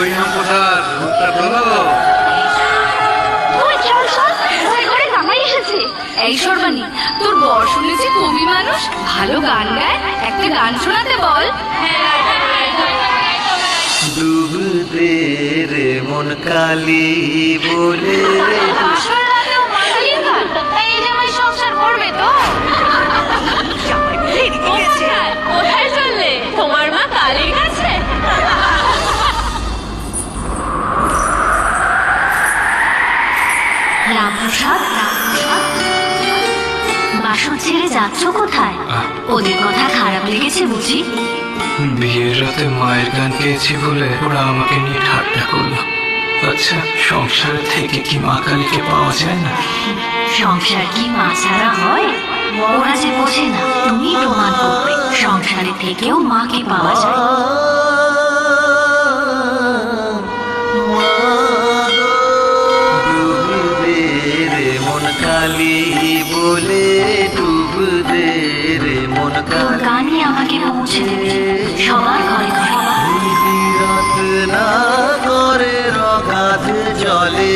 মুখটা তোলো এসেছে। এই সর্বাণী তোর বর শুনেছি কবি মানুষ ভালো গান গায়। একটা গান শোনাতে বল। ডুবতে রে মন কালি বলে। রামপ্রসাদ বাসন ছেড়ে যাচ্ছ কোথায়? ওদের কথা খারাপ লেগেছে বুঝি? বিয়ের রাতে মায়ের গান গেয়েছি বলে ওরা আমাকে নিয়ে ঠাট্টা করল। আচ্ছা সংসারে থেকে কি মা কালীকে পাওয়া যায় না? সংসার কি মা ছাড়া হয়? ওরা যে বোঝে না তুমি প্রমাণ করবে। সংসারে থেকেও মাকে পাওয়া যায়। কালি বলে ডুব দে রে মন কালি আমাকে পৌঁছে দেবে? সবার ঘরে ঘরে। রাত না করে চলে